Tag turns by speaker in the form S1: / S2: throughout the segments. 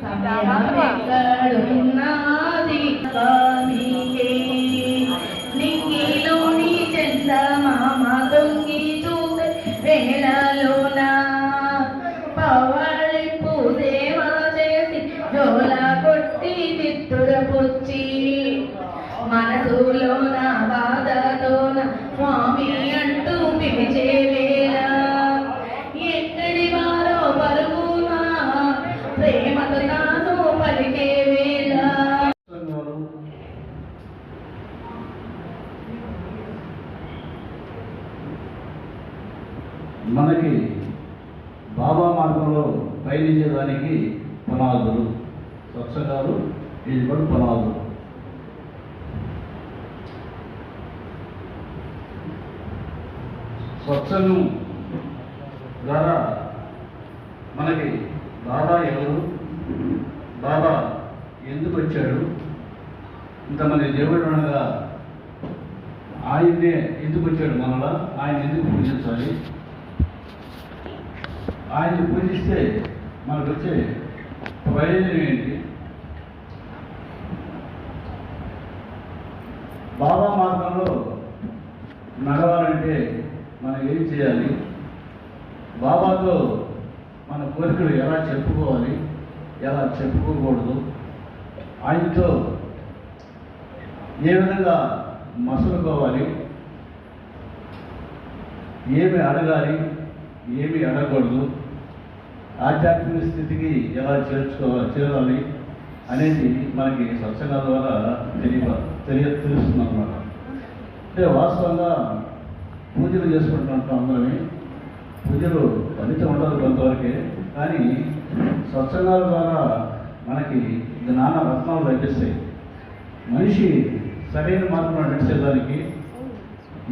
S1: సమయమెక్కడున్నది కానీకే నింగిలోని చందమామ తొంగి చూసే వేళలోన పవళింపు సేవ చేసి జోల కొట్టి తిట్టుడ పుచ్చి. మనసులోన బాధతోన స్వామి అంటూ పిలిచే వేళ ఎక్కడి వారో పరుగునా ప్రేమతో తాను పలికే వేళ
S2: సంఘాలు మనకి బాబా మార్గంలో పయనించేదానికి పునాదులు సత్సంగాలు ఇది కూడా పునాదులు సత్సంగం ద్వారా మనకి బాబా ఎవరు? బాబా ఎందుకు వచ్చాడు? ఇంతమంది దేవుడు అనగా ఆయన్నే ఎందుకు వచ్చాడు మనలా? ఆయన ఎందుకు పూజించాలి? ఆయన్ని పూజిస్తే మనకు వచ్చే ప్రయోజనం ఏంటి? బాబా మార్గంలో నడవాలంటే మనం ఏం చేయాలి? బాబాతో మన కోరికలు ఎలా చెప్పుకోవాలి? ఎలా చెప్పుకోకూడదు? ఆయనతో ఏ విధంగా మసులుకోవాలి? ఏమి అడగాలి? ఏమి అడగకూడదు? ఆధ్యాత్మిక స్థితికి ఎలా చేర్చుకోవాలి చేరాలి అనేది మనకి సత్సంగాల ద్వారా తెలియ తెలియ తెలుస్తుంది అనమాట అంటే వాస్తవంగా పూజలు చేసుకుంటుంటాం అందరమే. పూజలు ఫలితం ఉండదు కొంతవరకే. కానీ సత్సంగాల ద్వారా మనకి జ్ఞాన రత్నాలు లభిస్తాయి. మనిషి సరైన మార్గంలో నడిచేదానికి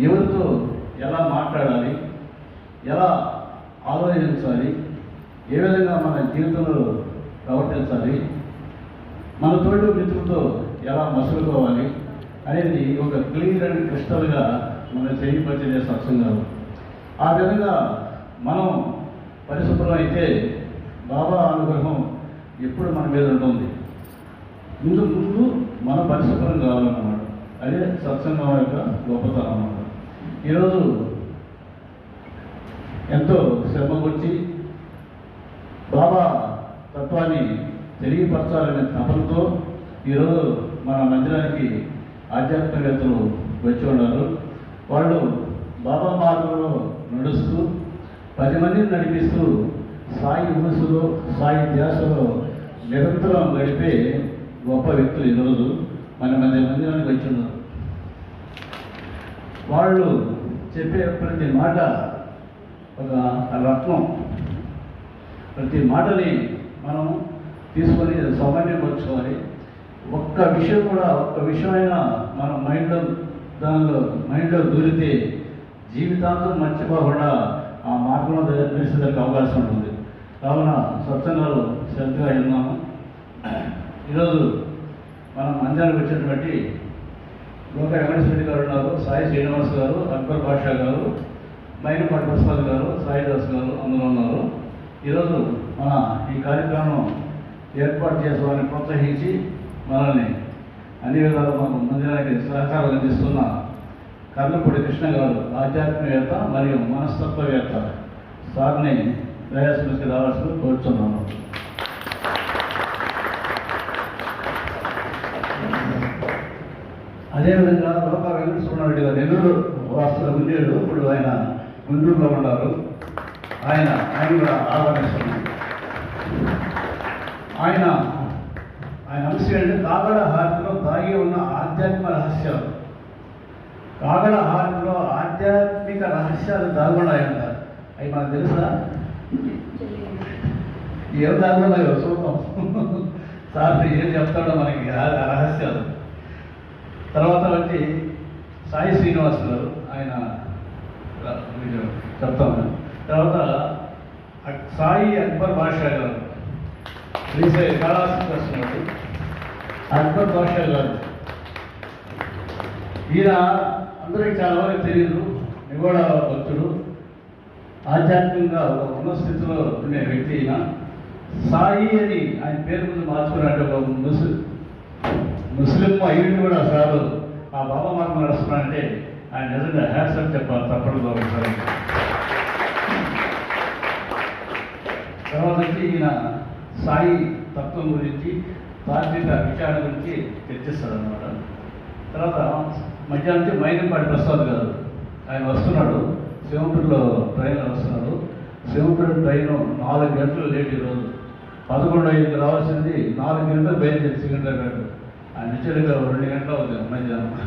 S2: ఎవరితో ఎలా మాట్లాడాలి ఎలా ఆలోచించాలి ఏ విధంగా మన జీవితంలో ప్రవర్తించాలి మన తోటి మిత్రులతో ఎలా మసులుకోవాలి అనేది ఒక క్లియర్ అండ్ క్రిస్టల్గా మన మనం తెలియపరిచే కాదు ఆ విధంగా మనం పరిశుభ్రం అయితే బాబా అనుగ్రహం ఎప్పుడు మన మీద ఉంటుంది. ముందు ముందు మనం పరిశుభ్రం కావాలన్నమాట. అదే సత్సంగం యొక్క గొప్పతనం అన్నమాట. ఈరోజు ఎంతో శ్రమ వచ్చి బాబా తత్వాన్ని తెలియపరచాలనే తపనతో ఈరోజు మన మందిరానికి ఆధ్యాత్మికవేత్తలు వచ్చి ఉన్నారు. వాళ్ళు బాబా మార్గంలో నడుస్తూ పది మందిని నడిపిస్తూ సాయి మనసులో సాయి ధ్యాసలో నిరంతరం గడిపే గొప్ప వ్యక్తులు ఈరోజు మన మధ్య మందిరానికి వచ్చి ఉన్నారు వాళ్ళు చెప్పే ప్రతి మాట ఒక రత్నం. ప్రతి మాటని మనం తీసుకొని సమన్వయపరచుకోవాలి ఒక్క విషయం కూడా ఒక్క విషయమైనా మన మైండ్లో దానిలో మైండ్లో దూరితే జీవితాంతం మర్చిపోకుండా ఆ మార్గంలో తెలిసేదానికి అవకాశం ఉంటుంది. కావున స్వచ్ఛంగాలు శ్రద్ధగా విన్నాము. ఈరోజు మనం మందిరానికి వచ్చినటువంటి లోక వెంకటేశ్వరి గారు ఉన్నారు. సాయి శ్రీనివాస్ గారు అక్బర్ బాషా గారు మైనపాటి ప్రసాద్ గారు సాయిదాస్ గారు అందులో ఉన్నారు. ఈరోజు మన ఈ కార్యక్రమం ఏర్పాటు చేసేవారిని ప్రోత్సహించి మనల్ని అన్ని విధాలు మనం మందిరానికి సహకారం అందిస్తున్న కర్ణపూడి కృష్ణ గారు ఆధ్యాత్మికవేత్త మరియు మనస్తత్వవేత్త. సార్ని దయాస్మృతికి రావాల్సింది కోరుతున్నాను అదేవిధంగా లోక వెంకటసుబ్రహ్మణ్యుడు గారు నెల్లూరు వాస్తులు ఉండేడు ఇప్పుడు ఆయన గుంటూరులో ఉన్నారు. ఆయన ఆయన కూడా ఆహ్వానిస్తున్నారు ఆయన ఆయన అంశం ఏంటంటే కాగడ హార్ట్ దాగి ఉన్న ఆధ్యాత్మిక రహస్యాలు. కాగడ హారంలో ఆధ్యాత్మిక రహస్యాలు దాగున్నాయంట అవి మనకు తెలుసా? ఏం దాగున్నాయో చూద్దాం. సార్ ఏం చెప్తాడో మనకి రహస్యాలు. తర్వాత వచ్చి సాయి శ్రీనివాస్ గారు ఆయన రా- చెప్తాను తర్వాత సాయి అక్బర్ భాష గారు శ్రీశైలి కళాశాల వస్తున్నారు అక్బర్ గారు ఈయన అందరికీ చాలా వరకు తెలియదు నిగూఢ భక్తుడు. ఆధ్యాత్మికంగా ఒక ఉన్న స్థితిలో ఉండే వ్యక్తి ఈయన.
S3: సాయి అని ఆయన పేరు ముందు మార్చుకున్నాడు ఒక ముస్లిం ముస్లిం అయ్యుడు కూడా సార్ ఆ బాబా మార్గం నడుస్తున్నాడంటే ఆయన నిజంగా హ్యాట్స్ అని చెప్పాలి తప్పడం ఒకసారి తర్వాత వచ్చి ఈయన సాయి తత్వం గురించి తాత్విక విచారణ గురించి చర్చిస్తాడు అనమాట తర్వాత మధ్యాహ్నం నుంచి మైనంపాటి ప్రసాద్ గారు ఆయన వస్తున్నాడు. శివపురిలో ట్రైన్ వస్తున్నాడు. శివపురి ట్రైన్ నాలుగు గంటలు లేట్ ఈరోజు. పదకొండు ఐదుకి రావాల్సింది నాలుగు గంటలు బయలుదేరి సికింద్రాబాద్ ఆయన నిచ్చడిగా రెండు గంటలు అవుతుంది మధ్యాహ్నం.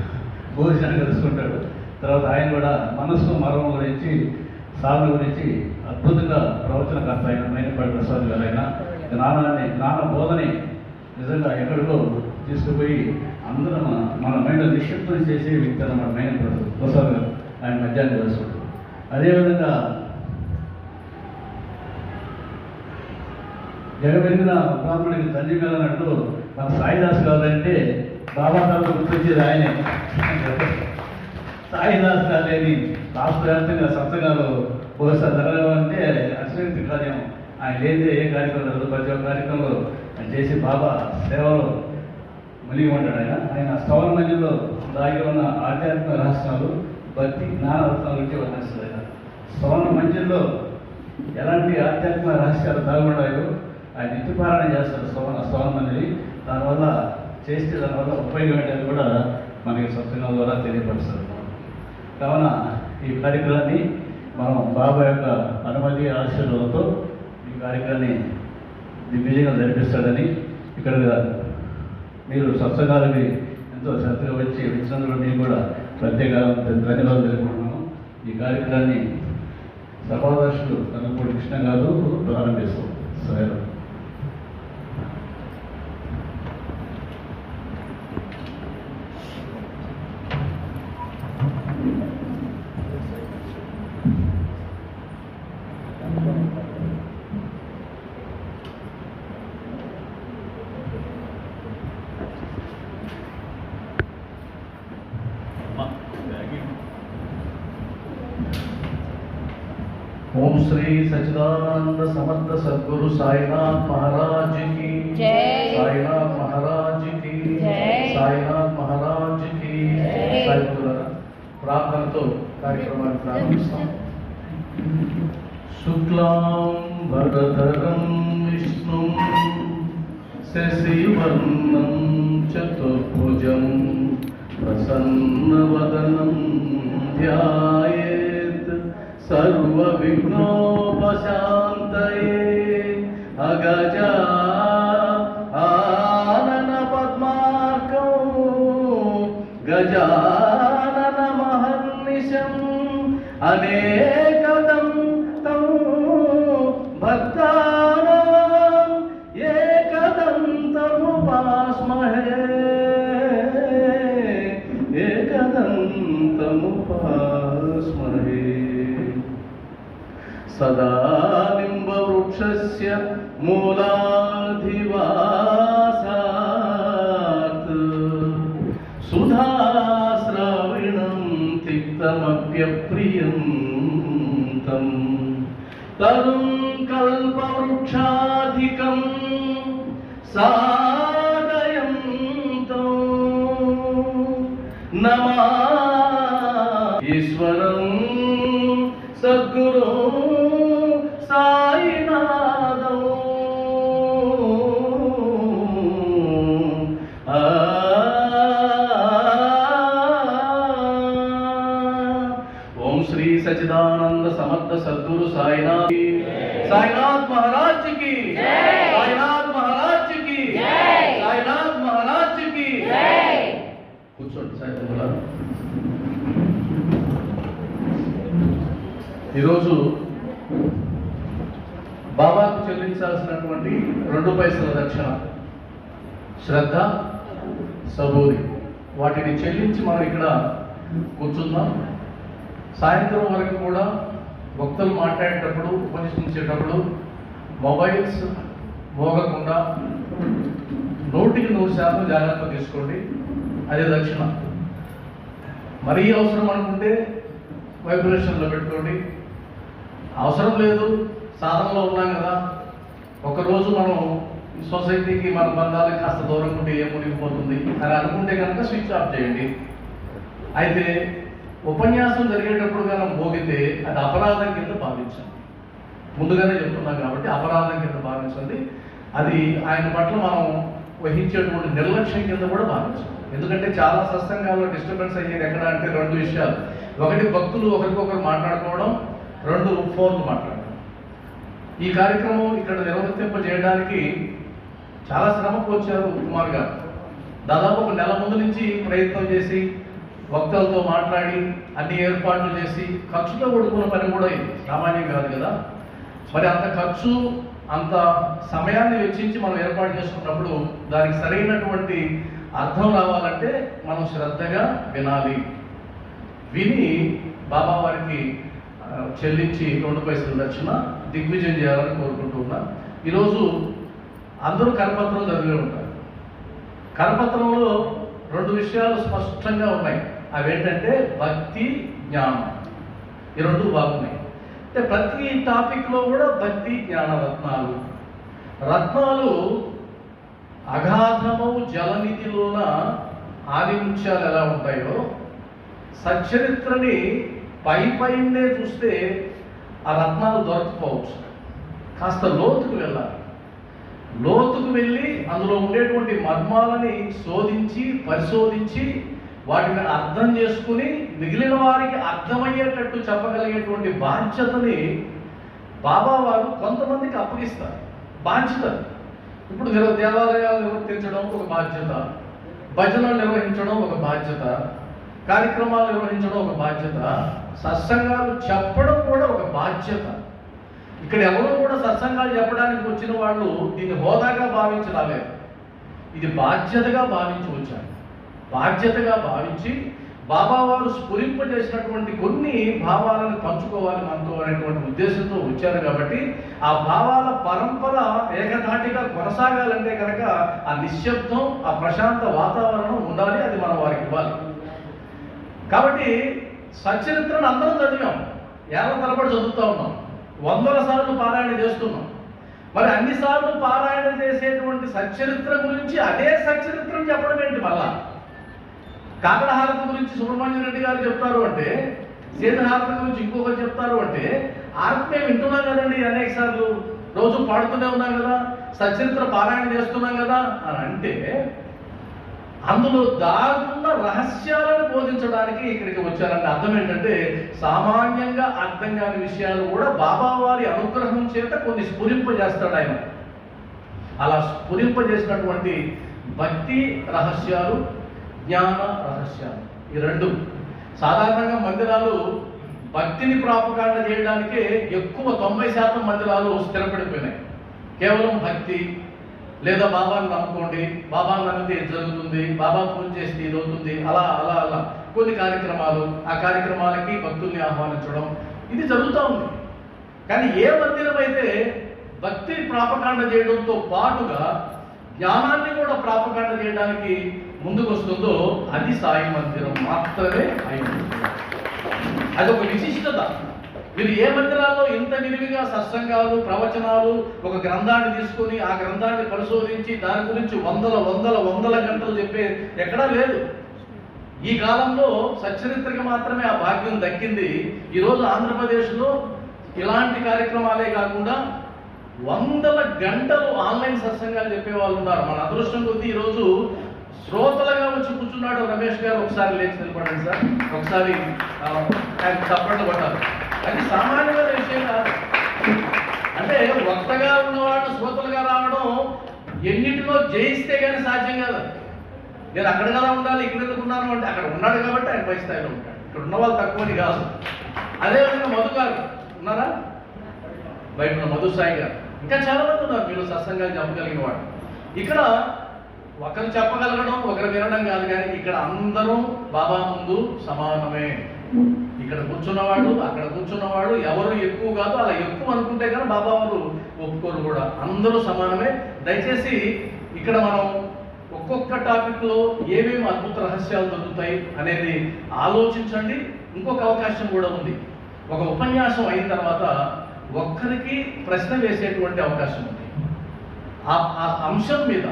S3: భోజనం కలుసుకుంటాడు తర్వాత ఆయన కూడా మనస్సు మరణం గురించి సాధన గురించి అద్భుతంగా ప్రవచనకర్త ఆయన మైనపాటి ప్రసాద్ గారు ఆయన. జ్ఞానాన్ని జ్ఞాన బోధని నిజంగా ఎక్కడికో తీసుకుపోయి అందరం మన- మైండ్ నిక్షిప్తం చేసే వ్యక్తి అన్నమాట మైండ్ ప్రసాద్ గారు ఆయన మధ్యాహ్నం కలుసుకుంటాడు అదేవిధంగా జగమెరిగిన బ్రాహ్మణుడికి తండ్రి మీద అన్నట్టు మన సాయిదాస్ గారంటే బాబా సార్ గుర్తొచ్చేది ఆయనే. సాయిదాస్ గారేని రాష్ట్ర వ్యాప్తంగా సత్సంగాలు బహుశా అంటే అశ్వక్తి కార్యం ఆయన లేదే ఏ కార్యక్రమం ప్రతి ఒక్క కార్యక్రమంలో చేసి బాబా సేవలో మునిగి ఉంటాడు ఆయన. ఆయన స్థవర మధ్యలో దాగి ఉన్న ఆధ్యాత్మిక రహస్యాలు భక్తి జ్ఞాన రత్నాల నుంచి వర్ణిస్తుంది ఆయన. స్థవర మందిరంలో ఎలాంటి ఆధ్యాత్మిక రహస్యాలు దాగున్నాయో ఆయన నిత్యపారాయణ చేస్తారు స్థవన స్థవన మందిరి దానివల్ల చేస్తే దానివల్ల ఉపయోగం ఏంటని కూడా మనకి సత్సంగం ద్వారా తెలియపరుస్తారు కావున ఈ కార్యక్రమాన్ని మనం బాబా యొక్క అనుమతి ఆశీర్వాదంతో ఈ కార్యక్రమాన్ని దివ్యంగా జరిపిస్తాడని ఇక్కడ మీరు సత్సంగాలకి ఎంతో శ్రద్ధగా వచ్చి వచ్చినందుకు మేము కూడా ప్రత్యేక ధన్యవాదాలు తెలుపుకుంటున్నాము. ఈ కార్యక్రమాన్ని సభాదర్శులు కనుపూడి కృష్ణ గారు ప్రారంభిస్తాం. సరే సాయినాథ్ మహారాజ్ కి
S4: జై.
S3: సాయి భక్తులారా, ప్రార్థనతో కార్యక్రమాన్ని ప్రారంభిస్తాం శుక్లాం భరధరం విష్ణు శశివర్ణం చతుర్భుజం ప్రసన్నవదనం ధ్యాయేత్ సర్వవిఘ్నోపశాంతయే అగజా అనేకదం తం భక్తానాం ఏకదం తముపాస్మహే ఏకదం తముపాస్మహే సదా నింబవృక్షస్య మూలాధివాసాత్. సుధాశ్రావిణం తిక్తమప్యప్రియంతం अनन्तम्। तरुं कल्पवृक्षाधिकम् सादयन्तो। नमा। మహారాజ్కి సాయినాథ్ మహారాజ్కి సాయినాథ్ మహారాజ్కి కూర్చోండి సాయి తమ్ములారా. ఈరోజు బాబాకు చెల్లించాల్సినటువంటి రెండు పైసల దక్షిణ శ్రద్ధ సబూరి వాటిని చెల్లించి మనం ఇక్కడ కూర్చుందాం. సాయంత్రం వరకు కూడా భక్తులు మాట్లాడేటప్పుడు ఉపదేశించేటప్పుడు మొబైల్స్ మోగకుండా నూటికి నూరు శాతం జాగ్రత్త తీసుకోండి. అదే దక్షిణ. మరీ అవసరం అనుకుంటే వైబ్రేషన్లో పెట్టుకోండి. అవసరం లేదు సాధనలో ఉన్నాం కదా. ఒకరోజు మనం సొసైటీకి మన బంధాలకు కాస్త దూరం ఉంటే ఏం మునిగిపోతుంది అని అనుకుంటే కనుక స్విచ్ ఆఫ్ చేయండి. అయితే ఉపన్యాసం జరిగేటప్పుడు కనుక మోగితే అది అపరాధం కింద భావించండి. ముందుగానే చెప్తున్నాం కాబట్టి అపరాధం కింద భావించండి. అది ఆయన పట్ల మనం వహించేటువంటి నిర్లక్ష్యం కింద కూడా భావించాం ఎందుకంటే చాలా సత్సంగాల్లో డిస్టర్బెన్స్ అయ్యేది ఎక్కడ అంటే రెండు విషయాలు. ఒకటి భక్తులు ఒకరికొకరు మాట్లాడుకోవడం రెండు ఫోన్లు మాట్లాడడం. ఈ కార్యక్రమం ఇక్కడ నిర్వర్తింప చేయడానికి చాలా శ్రమకు వచ్చారు కుమార్ గారు. దాదాపు ఒక నెల ముందు నుంచి ప్రయత్నం చేసి వక్తలతో మాట్లాడి అన్ని ఏర్పాట్లు చేసి ఖర్చుతో కూడుకున్న పని కూడా ఇది. సామాన్యం కాదు కదా. మరి అంత ఖర్చు అంత సమయాన్ని వెచ్చించి మనం ఏర్పాటు చేసుకున్నప్పుడు దానికి సరైనటువంటి అర్థం రావాలంటే మనం శ్రద్ధగా వినాలి. విని బాబా వారికి చెల్లించి రెండు పైసలు దక్షిణ దిగ్విజయం చేయాలని కోరుకుంటూ ఉన్నా. ఈరోజు అందరూ కరపత్రం చదివే ఉంటారు. కరపత్రంలో రెండు విషయాలు స్పష్టంగా ఉన్నాయి. అవేంటంటే భక్తి జ్ఞానం. ఈ రెండు బాగున్నాయి. అంటే ప్రతి టాపిక్లో కూడా భక్తి జ్ఞాన రత్నాలు రత్నాలు అగాధము జలనిధిలోన ఆదిముత్యాలు ఎలా ఉంటాయో సచ్చరిత్రని పై పైనే చూస్తే ఆ రత్నాలు దొరకపోవచ్చు. కాస్త లోతుకు వెళ్ళాలి. లోతుకు వెళ్ళి అందులో ఉండేటువంటి మర్మాలని శోధించి పరిశోధించి వాటిని అర్థం చేసుకుని మిగిలిన వారికి అర్థమయ్యేటట్టు చెప్పగలిగేటువంటి బాధ్యతని బాబా వారు కొంతమందికి అప్పగిస్తారు. బాధ్యత ఇప్పుడు దేవ- దేవాలయాలు నిర్వర్తించడం ఒక బాధ్యత భజనలు నిర్వహించడం ఒక బాధ్యత కార్యక్రమాలు నిర్వహించడం ఒక బాధ్యత సత్సంగాలు చెప్పడం కూడా ఒక బాధ్యత. ఇక్కడ ఎవరు కూడా సత్సంగాలు చెప్పడానికి వచ్చిన వాళ్ళు దీన్ని హోదాగా భావించి రాలేదు ఇది బాధ్యతగా భావించి వచ్చారు. బాధ్యతగా భావించి బాబా వారు స్ఫురింపజేసినటువంటి కొన్ని భావాలను పంచుకోవాలి మనతో అనేటువంటి ఉద్దేశంతో వచ్చారు కాబట్టి ఆ భావాల పరంపర ఏకధాటిగా కొనసాగాలంటే కనుక ఆ నిశ్శబ్దం ఆ ప్రశాంత వాతావరణం ఉండాలి అది మనం వారికి ఇవ్వాలి. కాబట్టి సచరిత్రను అందరం చదివాం. ఏళ్ళ తరబడి చదువుతూ ఉన్నాం. వందల సార్లు పారాయణ చేస్తున్నాం. మరి అన్ని సార్లు పారాయణ చేసేటువంటి సచ్చరిత్ర గురించి అదే సచ్చరిత్రం చెప్పడం ఏంటి మళ్ళా? కాకడహారతి గురించి సుబ్రహ్మణ్యం రెడ్డి గారు చెప్తారు అంటే సీతహారతి గురించి ఇంకొకరు చెప్తారు అంటే ఆర్తి మేము వింటున్నాం కదండి అనేక సార్లు. రోజు పాడుతూనే ఉన్నాం కదా సచరిత్ర పారాయణ చేస్తున్నాం కదా అని అంటే అందులో దాగున్న రహస్యాలను బోధించడానికి ఇక్కడికి వచ్చారంటే అర్థం ఏంటంటే సామాన్యంగా అర్థం కాని విషయాలు కూడా బాబా వారి అనుగ్రహం చేత కొన్ని స్ఫురింపజేస్తాడు ఆయన. అలా స్ఫురింపజేసినటువంటి భక్తి రహస్యాలు జ్ఞాన రహస్యాలు. ఈ రెండు సాధారణంగా మందిరాలు భక్తిని ప్రాపకాండ చేయడానికే ఎక్కువ తొంభై శాతం మందిరాలు స్థిరపడిపోయినాయి. కేవలం భక్తి లేదా బాబాని నమ్ముకోండి బాబాని నమ్మితే ఇది జరుగుతుంది బాబా పూజ చేస్తే ఇది అవుతుంది అలా అలా అలా కొన్ని కార్యక్రమాలు ఆ కార్యక్రమాలకి భక్తుల్ని ఆహ్వానించడం ఇది జరుగుతూ ఉంది. కానీ ఏ మందిరం అయితే భక్తిని ప్రాపకాండ చేయడంతో పాటుగా జ్ఞానాన్ని కూడా ప్రాపకాండ చేయడానికి ముందుకు వస్తుందో అది సాయి మందిరం మాత్రమే అయింది అది ఒక విశిష్టత. మీరు ఏ మందిరాల్లో ఇంత విరివిగా సత్సంగాలు ప్రవచనాలు ఒక గ్రంథాన్ని తీసుకొని ఆ గ్రంథాన్ని పరిశోధించి దాని గురించి వందల వందల వందల గంటలు చెప్పే ఎక్కడా లేదు. ఈ కాలంలో సచ్చరిత్రకి మాత్రమే ఆ భాగ్యం దక్కింది. ఈరోజు ఆంధ్రప్రదేశ్లో ఇలాంటి కార్యక్రమాలే కాకుండా వందల గంటలు ఆన్లైన్ సత్సంగాలు చెప్పే వాళ్ళు ఉన్నారు. మన అదృష్టం కొద్దీ ఈరోజు శ్రోతలుగా వచ్చి కూర్చున్నాడు రమేష్ గారు. ఒకసారి లేచి నిలబడండి సార్. ఒకసారి ఆ, ఆయన చప్పట్లు కొట్టారు అది సామాన్యమైన విషయం కాదు. అంటే వక్తగా ఉన్నవాడు శ్రోతలుగా రావడం ఎన్నిటిలో జయిస్తే కానీ సాధ్యం కాదు. నేను అక్కడ కదా ఉండాలి ఇక్కడ ఎందుకు ఉన్నాను అంటే అక్కడ ఉన్నాడు కాబట్టి ఆయన పై స్థాయిలో ఉంటాడు. ఇక్కడ ఉన్న వాళ్ళు తక్కువని కాదు. అదేవిధంగా మధు గారు ఉన్నారా? బయట ఉన్న మధు సాయి గారు. ఇంకా చాలా మంది ఉన్నారు. మీరు సత్సంగాలు చెప్పగలిగిన వాడు ఇక్కడ ఒకరు చెప్పగలగడం ఒకరు వినడం కాదు కానీ ఇక్కడ అందరూ బాబా ముందు సమానమే. ఇక్కడ కూర్చున్నవాడు అక్కడ కూర్చున్నవాడు ఎవరు ఎక్కువ కాదు అలా ఎక్కువ అనుకుంటే కానీ బాబా వారు ఒప్పుకోరు కూడా. అందరూ సమానమే. దయచేసి ఇక్కడ మనం ఒక్కొక్క టాపిక్లో ఏమేమి అద్భుత రహస్యాలు దొరుకుతాయి అనేది ఆలోచించండి. ఇంకొక అవకాశం కూడా ఉంది. ఒక ఉపన్యాసం అయిన తర్వాత ఒక్కరికి ప్రశ్న వేసేటువంటి అవకాశం ఉంది. ఆ ఆ అంశం మీద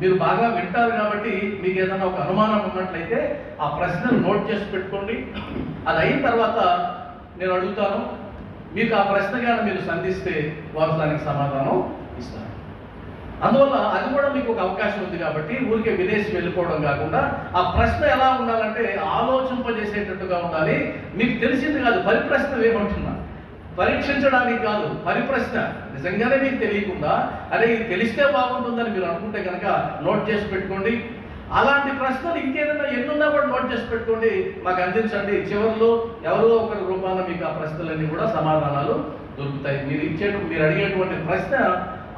S3: మీరు బాగా వింటారు కాబట్టి మీకు ఏదైనా ఒక అనుమానం ఉన్నట్లయితే ఆ ప్రశ్నను నోట్ చేసి పెట్టుకోండి. అది అయిన తర్వాత నేను అడుగుతాను. మీకు ఆ ప్రశ్న కానీ మీరు సంధిస్తే వారు దానికి సమాధానం ఇస్తారు. అందువల్ల అది కూడా మీకు ఒక అవకాశం ఉంది కాబట్టి ఊరికే విదేశీ వెళ్ళిపోవడం కాకుండా ఆ ప్రశ్న ఎలా ఉండాలంటే ఆలోచింపజేసేటట్టుగా ఉండాలి. మీకు తెలిసింది కాదు పరిప్రశ్న ఏమంటున్నా? పరీక్షించడానికి కాదు పరిప్రశ్న. నిజంగానే మీకు తెలియకుండా అరే ఇది తెలిస్తే బాగుంటుందని మీరు అనుకుంటే కనుక నోట్ చేసి పెట్టుకోండి. అలాంటి ప్రశ్నలు ఇంకేదైనా ఎన్నున్నా కూడా నోట్ చేసి పెట్టుకోండి. మాకు అందించండి. చివరిలో ఎవరో ఒకరి రూపాన మీకు ఆ ప్రశ్నలన్నీ కూడా సమాధానాలు దొరుకుతాయి. మీరు ఇచ్చే మీరు అడిగేటువంటి ప్రశ్న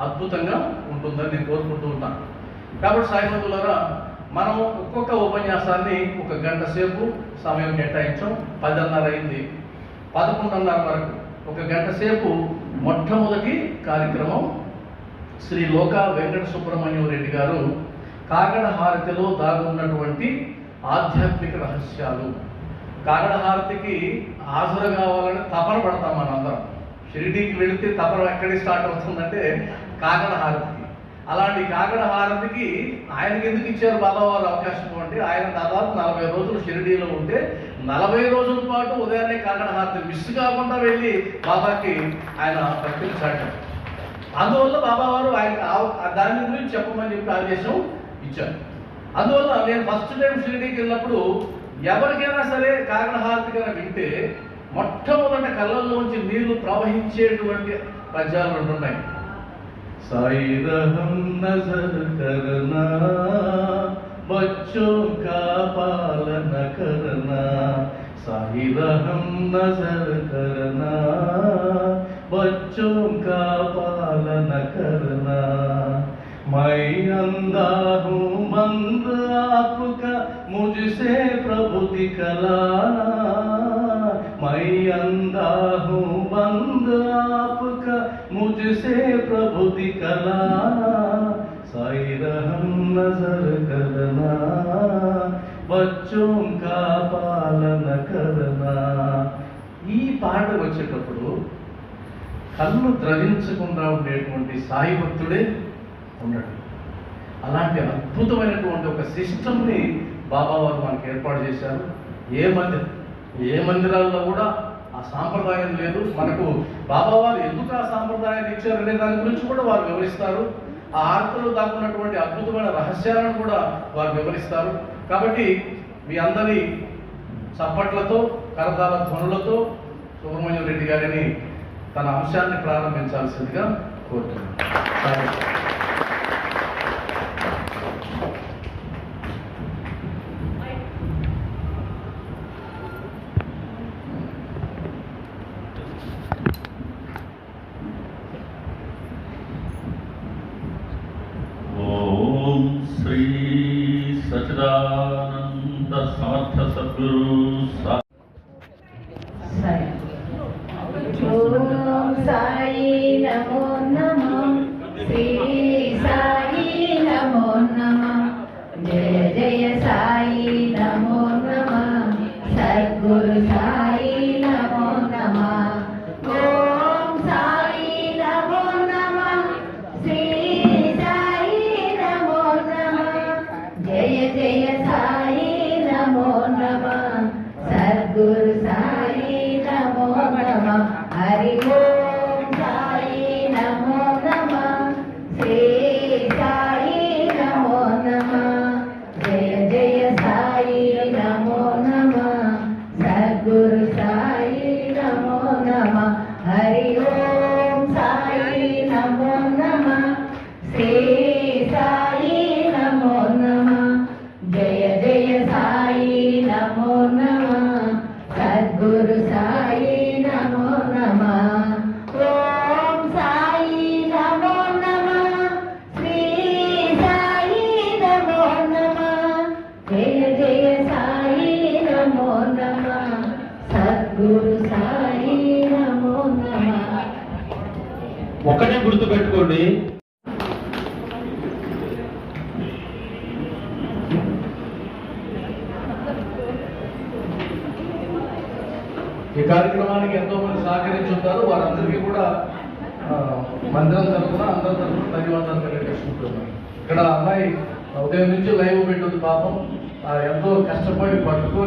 S3: అద్భుతంగా ఉంటుందని నేను కోరుకుంటూ ఉన్నాను కాబట్టి సాయిబంధులారా మనం ఒక్కొక్క ఉపన్యాసాన్ని ఒక గంట సేపు సమయం కేటాయించాం. పదిన్నర అయింది. పదకొండున్నర వరకు. ఒక గంట సేపు మొట్టమొదటి కార్యక్రమం శ్రీ లోకా వెంకట సుబ్రహ్మణ్యం రెడ్డి గారు కాగడ హారతిలో దాగున్నటువంటి ఆధ్యాత్మిక రహస్యాలు. కాగడ హారతికి హాజరు కావాలని తపన పడతాం మనందరం. షిరిడీకి వెళితే తపన ఎక్కడికి స్టార్ట్ అవుతుందంటే కాగడ హారతికి అలాంటి కాగడ హారతికి ఆయనకి ఎందుకు ఇచ్చారు బాబావారు అవకాశం అంటే ఆయన దాదాపు నలభై రోజులు షిరిడీలో ఉంటే నలభై రోజుల పాటు ఉదయాన్నే కాకడ మిస్ కాకుండా వెళ్ళి బాబాకి ఆయన భక్తిని అందువల్ల బాబా వారు ఆయన దాని గురించి చెప్పమని చెప్పి ఆదేశం ఇచ్చారు. అందువల్ల నేను ఫస్ట్ టైం షిరిడీకి వెళ్ళినప్పుడు ఎవరికైనా సరే కారణహారతి కనుక వింటే మొట్టమొదట కళ్ళల్లోంచి నీళ్ళు ప్రవహించేటువంటి పద్యాలు ఉంటున్నాయి ఉన్నాయి.
S2: సాయి రహం నజర్ కరుణా. बच्चों का पालन करना साई रहम नजर करना बच्चों का पालन करना मैं अंधा हूँ मंद आपका मुझसे प्रभु दिखलाना मैं अंधा हूँ बंद आपका मुझसे प्रभु दिखलाना साई रहम नजर करना बच्चों का पालन करना
S3: ఈ పాట వచ్చేటప్పుడు కళ్ళు ద్రవించకుండా ఉండేటువంటి సాయి భక్తుడే ఉండడు అలాంటి అద్భుతమైనటువంటి ఒక సిస్టమ్ని బాబా వారు మనకి ఏర్పాటు చేశారు ఏ మందిరం ఏ మందిరాల్లో కూడా ఆ సాంప్రదాయం లేదు మనకు బాబా వారు ఎందుకు ఆ సాంప్రదాయాన్ని ఇచ్చారనే దాని గురించి కూడా వారు వివరిస్తారు ఆ ఆర్తలో దాక్కున్నటువంటి అద్భుతమైన రహస్యాలను కూడా వారు వివరిస్తారు. కాబట్టి మీ అందరి చప్పట్లతో కరతాల ధ్వనులతో సుబ్రహ్మణ్యం రెడ్డి గారిని తన అంశాన్ని ప్రారంభించాల్సిందిగా కోరుతున్నాను సరే.
S5: ఓం శ్రీ సచిదానంద సమర్థ సద్గురు సా
S1: సరే ఓం సాయి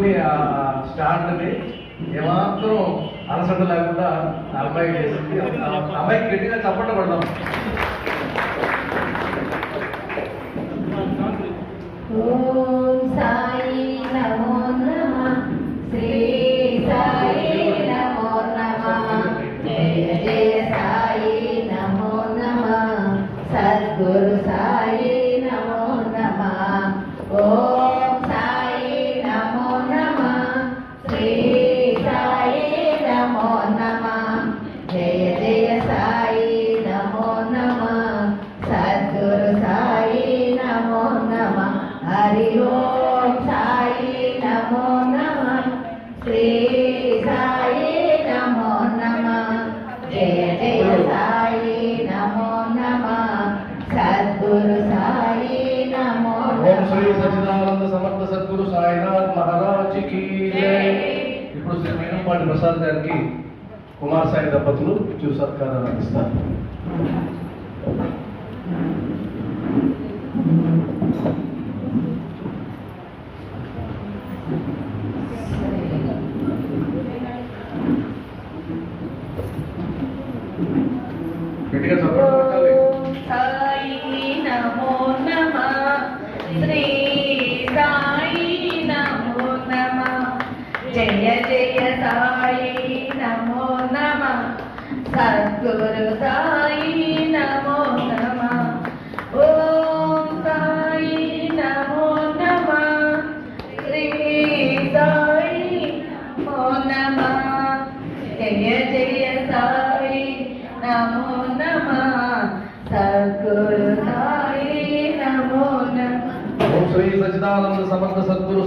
S4: పట్టుకుని ఆ స్టాండ్ని ఏమాత్రం అలసట లేకుండా అబ్బాయి చేసింది. అబ్బాయి గట్టిగా చప్పట పడదాం
S1: ఓం సాయి సద్గురు
S4: సాయినాథ్ మహారాజ్కి ఇప్పుడు శ్రీ మేనంపాటి ప్రసాద్ గారికి కుమార్ సాయి దంపతులు విద్యుత్ సత్కారాలు అందిస్తారు.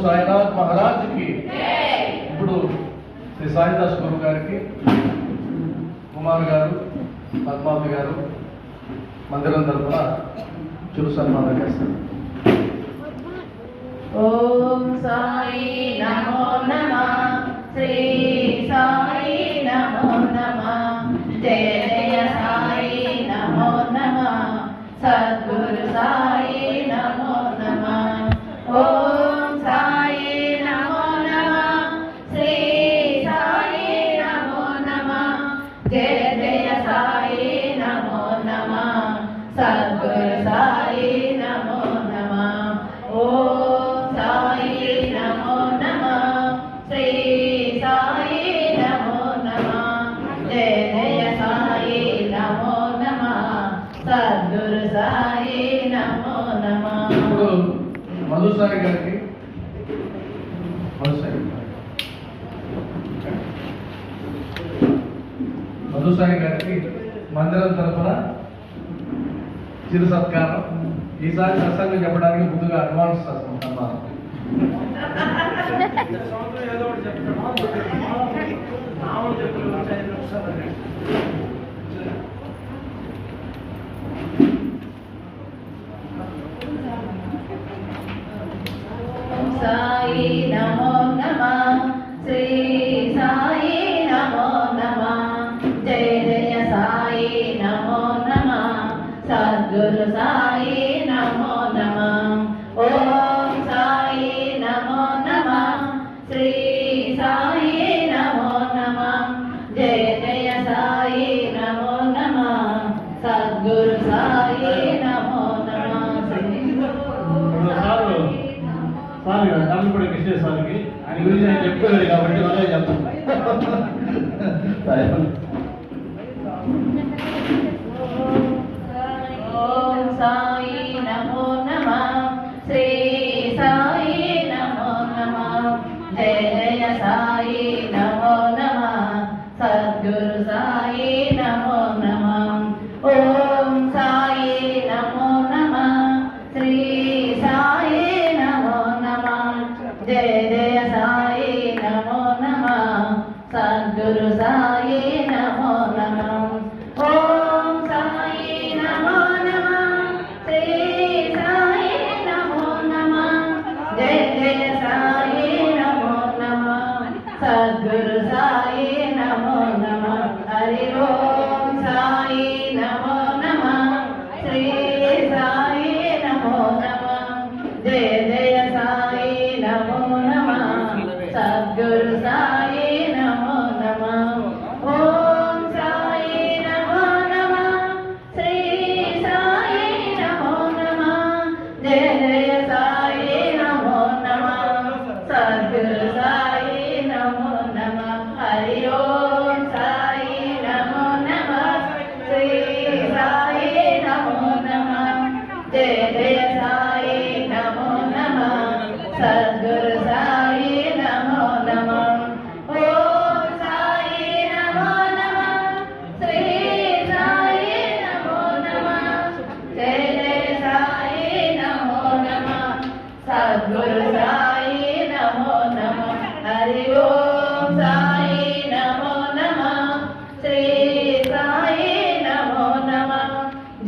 S4: సాయినాథ్ మహారాజ్కి. ఇప్పుడు శ్రీ సాయిదాస్ గురు గారికి కుమార్ గారు పద్మావతి గారు మందిరం తరఫున చురు సన్మానం చేస్తారు.
S1: ఓం సాయి నమో నమ శ్రీ సాయి నమో నమ జయ సాయి నమో నమ సద్గురు సాయి వస్తున్నారు ఇక్కడికి
S4: మరోసారి మధుసాయి గారికి మందిరం తరఫున చిరు సత్కారం. ఈసారి సత్సంగం చెప్పడానికి ముందుగా అడ్వాన్స్ సన్మానం
S6: ఏదో ఒకటి చెప్తాను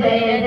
S1: जय